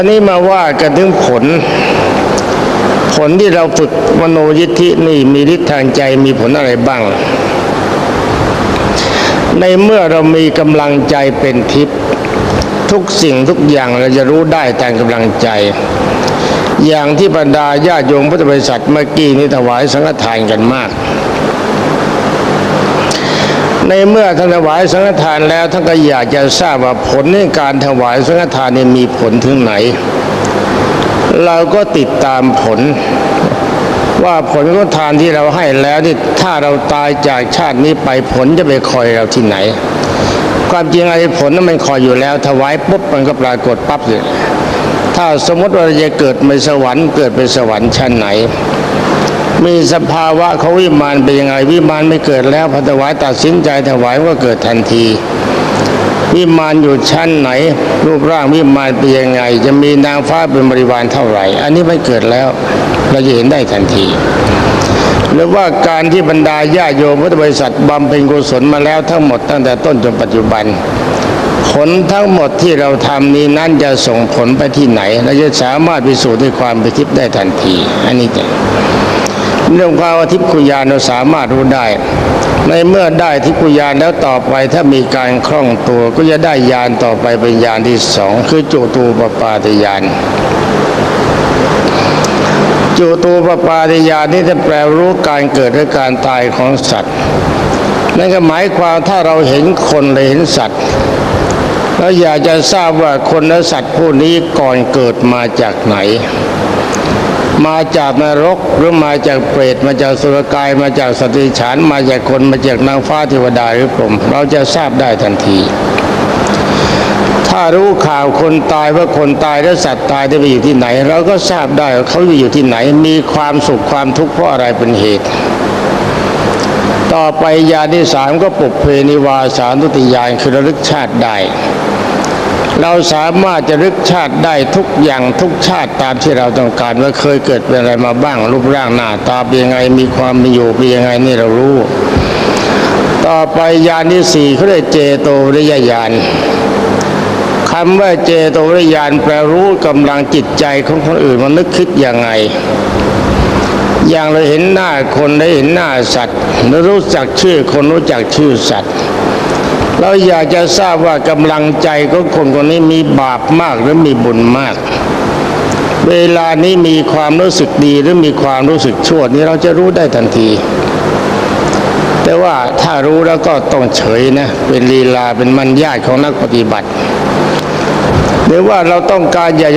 อันนี้มาว่ากันถึงผล ผลที่เราฝึกมโนยิทธินี่มีฤทธิ์ทางใจมีผลอะไรบ้าง ในเมื่อเรามีกำลังใจเป็นทิพย์ทุกสิ่งทุกอย่างเราจะรู้ได้ตามกำลังใจ อย่างที่บรรดาญาติโยมพุทธบริษัทเมื่อกี้นี้ถวายสังฆทานกันมาก ในเมื่อท่านถวายสังฆทานแล้วท่านก็อยากจะทราบว่าผลในการถวายสังฆทานนี่มีผลถึงไหน เราก็ติดตามผล ว่าผลของทานที่เราให้แล้วนี่ถ้าเราตายจากชาตินี้ไปผลจะไปคอยเราที่ไหน ความจริงไอ้ผลนั้นมันคอยอยู่แล้ว ถวายปุ๊บมันก็ปรากฏปั๊บเลยถ้าสมมติว่าเราจะเกิดในสวรรค์เกิดเป็นสวรรค์ชั้นไหน มีสภาวะเขาวิมานเป็นยังไง วิมานไม่เกิดแล้วพอถวายตัดสินใจถวายก็เกิดทันที วิมานอยู่ชั้นไหน รูปร่างวิมานเป็นยังไง จะมีนางฟ้าเป็นบริวารเท่าไหร่ อันนี้ไม่เกิดแล้ว เราจะเห็นได้ทันทีหรือว่าการที่บรรดาญาโยมพุทธบริษัทบำเพ็ญกุศลมาแล้วทั้งหมดตั้งแต่ต้นจนปัจจุบัน ผลทั้งหมดที่เราทำนี้นั้นจะส่งผลไปที่ไหนเราจะสามารถพิสูจน์ด้วยความเป็นทิพย์ได้ทันที อันนี้แต่ เรื่องความว่าทิพคุยานเราสามารถรู้ได้ ในเมื่อได้ทิพคุยานแล้วต่อไปถ้ามีการคล่องตัวก็จะได้ยานต่อไปเป็นยานที่สองคือจุตูปปาติยานจุตูปปาติยานนี่จะแปลรู้การเกิดและการตายของสัตว์ นั่นก็หมายความถ้าเราเห็นคนหรือเห็นสัตว์ แล้วอยากจะทราบว่าคนและสัตว์ผู้นี้ก่อนเกิดมาจากไหน มาจากนรกหรือมาจากเปรตมาจากสุรกายมาจากสตรีฉานมาจากคนมาจากนางฟ้าเทวดาหรือพรหมเราจะทราบได้ทันที ถ้ารู้ข่าวคนตายว่าคนตายและสัตว์ตายได้ไปอยู่ที่ไหน เราก็ทราบได้ว่าเขาอยู่ที่ไหน มีความสุขความทุกข์เพราะอะไรเป็นเหตุต่อไปยานที่สามก็ปุกเพนิวาสานุติยานคือระลึกชาติได้ เราสามารถจะรึกชาติได้ทุกอย่างทุกชาติตามที่เราต้องการว่าเคยเกิดเป็นอะไรมาบ้าง รูปร่างหน้าตาเป็นยังไงมีความมีอยู่เป็นยังไงนี่เรารู้ ต่อไปยานที่สี่เขาเรียกเจโตวิริยญาณคำว่าเจโตวิริยญาณแปลรู้กำลังจิตใจของคนอื่นมันนึกคิดยังไง อย่างเราเห็นหน้าคนได้เห็นหน้าสัตว์เรารู้จักชื่อคนรู้จักชื่อสัตว์ เราอยากจะทราบว่ากำลังใจของคนคนนี้มีบาปมากหรือมีบุญมาก เวลานี้มีความรู้สึกดีหรือมีความรู้สึกชั่วนี้เราจะรู้ได้ทันที แต่ว่าถ้ารู้แล้วก็ต้องเฉยนะ เป็นลีลาเป็นมันญาติของนักปฏิบัติหรือว่าเราต้องการอยากจะ